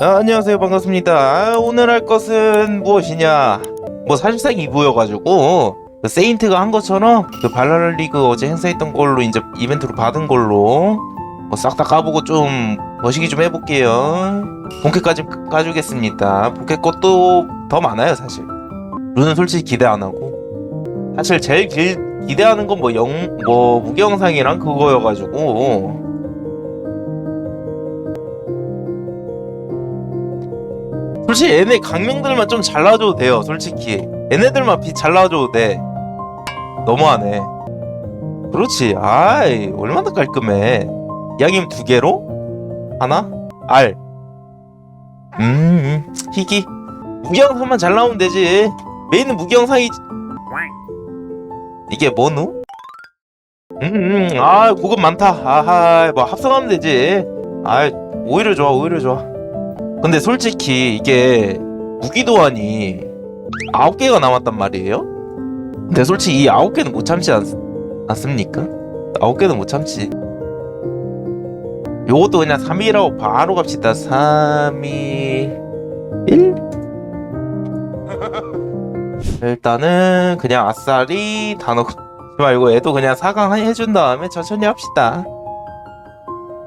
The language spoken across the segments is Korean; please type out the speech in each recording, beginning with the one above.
아, 안녕하세요. 반갑습니다. 아, 오늘 할 것은 무엇이냐? 뭐 사실상 2부여가지고 그 세인트가 한 것처럼 그 발랄 리그 어제 행사했던 걸로 이제 이벤트로 받은 걸로 뭐 싹 다 까보고 좀 멋있게 좀 해볼게요. 본캐까지 까주겠습니다. 본캐 것도 더 많아요 사실. 룬은 솔직히 기대 안 하고. 사실 제일 길, 기대하는 건 뭐 영 뭐 무경상이랑 그거여가지고 솔직히 얘네 강명들만 좀 잘라줘도 돼요 솔직히. 얘네들만 빛 잘라줘도 돼. 너무하네. 그렇지. 아이 얼마나 깔끔해. 이야기면 두 개로? 하나? 알. 음, 희귀. 무경상만 잘 나오면 되지. 메인은 무경상이 이게 뭐누? 음, 음, 아 고급 많다. 아하 뭐 합성하면 되지. 아 오히려 좋아 오히려 좋아 근데 솔직히 이게 무기도안이 아홉 개가 남았단 말이에요. 근데 솔직히 이 아홉 개는 못 참지 않, 않습니까? 아홉 개는 못 참지. 요것도 그냥 3위라고 바로 갑시다. 3, 2, 1. 일단은 그냥 아싸리 다 넣고 말고 얘도 그냥 4강 해준 다음에 천천히 합시다.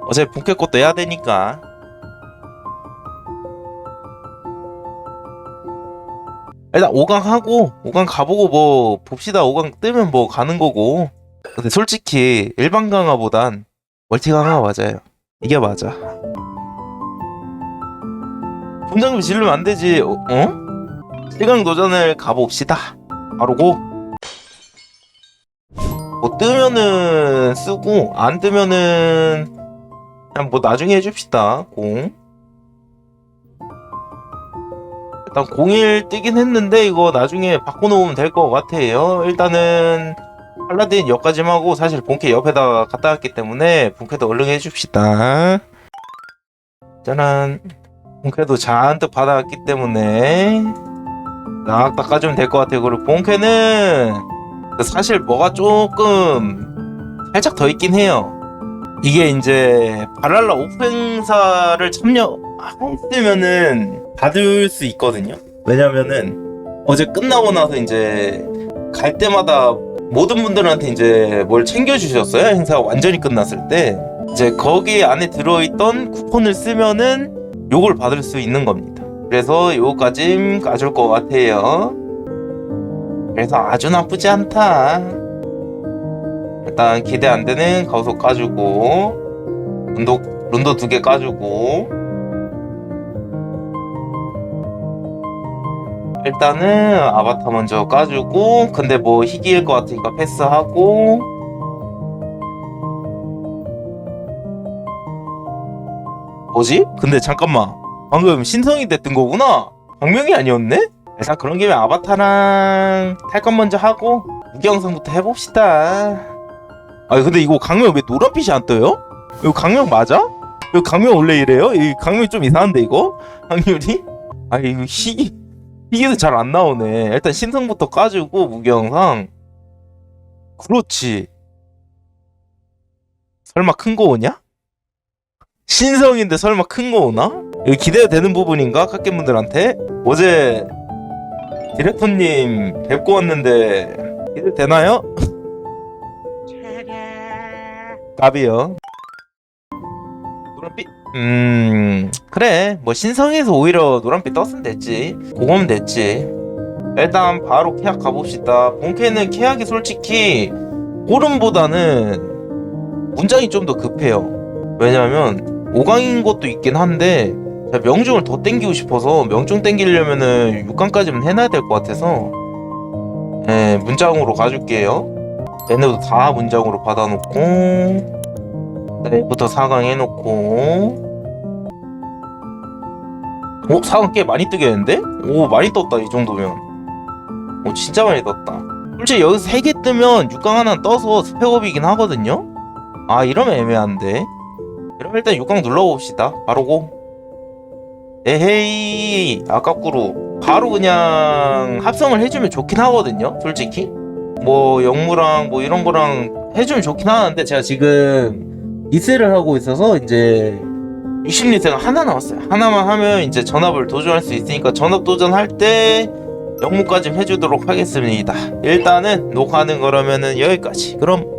어차피 본캐 것도 해야 되니까. 일단 5강 하고 5강 가보고 뭐 봅시다. 5강 뜨면 뭐 가는 거고. 근데 솔직히 일반 강화보단 멀티 강화 맞아요. 이게 맞아. 분장비 지르면 안 되지. 어? 어? 1강 도전을 가봅시다. 바로 고. 뭐 뜨면은 쓰고 안 뜨면은 그냥 뭐 나중에 해줍시다. 공 일단 01 뜨긴 했는데 이거 나중에 바꿔놓으면 될 것 같아요. 일단은 팔라딘 여기까지만 하고 사실 본캐 옆에다가 갖다 놨기 때문에 본캐도 얼른 해줍시다. 짜란 본캐도 잔뜩 받아왔기 때문에 딱 닦아주면 될 것 같아요. 그리고 본캐는 사실 뭐가 조금 살짝 더 있긴 해요. 이게 이제 바랄라 오픈사를 참여 했으면은 받을 수 있거든요. 왜냐면은 어제 끝나고 나서 이제 갈 때마다 모든 분들한테 이제 뭘 챙겨주셨어요. 행사가 완전히 끝났을 때 이제 거기 안에 들어있던 쿠폰을 쓰면은 요걸 받을 수 있는 겁니다. 그래서 요거까지 까줄 것 같아요. 그래서 아주 나쁘지 않다. 일단 기대 안 되는 가우석 까주고 룬도 룬도 두 개 까주고 일단은 아바타 먼저 까주고 근데 뭐 희귀일 것 같으니까 패스하고 뭐지? 근데 잠깐만 방금 신성이 됐던 거구나 강명이 아니었네? 일단 그런 김에 아바타랑 탈 건 먼저 하고 무경상부터 해봅시다 아 근데 이거 강명 왜 노란빛이 안 떠요? 이거 강명 맞아? 이거 강명 원래 이래요? 이 강명이 좀 이상한데 이거? 확률이? 아 이거 희귀 희귀도 잘안 나오네 일단 신성부터 까주고 무경상 그렇지 설마 큰 거 오냐? 신성인데 설마 큰 거 오나? 이거 기대되는 부분인가? 깎개분들한테 어제 디렉터님 뵙고 왔는데 기대되나요? 까비요. 음 그래. 뭐 신성에서 오히려 노란빛 떴으면 됐지. 그거면 됐지. 일단 바로 케약 가봅시다. 본캐는 케약이 솔직히 호름보다는 문장이 좀 더 급해요. 왜냐면 5강인 것도 있긴 한데 명중을 더 땡기고 싶어서 명중 땡기려면은 6강까지는 해놔야 될 것 같아서. 예 문장으로 가줄게요. 얘네도 다 문장으로 받아놓고 부터 4강 해놓고. 오 4강 꽤 많이 뜨겠는데? 오 많이 떴다 이 정도면. 오 진짜 많이 떴다. 솔직히 여기서 3개 뜨면 6강 하나 떠서 스펙업이긴 하거든요? 아 이러면 애매한데. 그럼 일단 6강 눌러봅시다. 바로 고. 에헤이 아깝구로 바로 그냥 합성을 해주면 좋긴 하거든요 솔직히. 뭐 영무랑 뭐 이런 거랑 해주면 좋긴 하는데 제가 지금 이세를 하고 있어서 이제 60리생 하나 남았어요. 하나만 하면 이제 전압을 도전할 수 있으니까 전압 도전할 때 영무까지 해주도록 하겠습니다. 일단은 녹화하는 거라면은 여기까지. 그럼.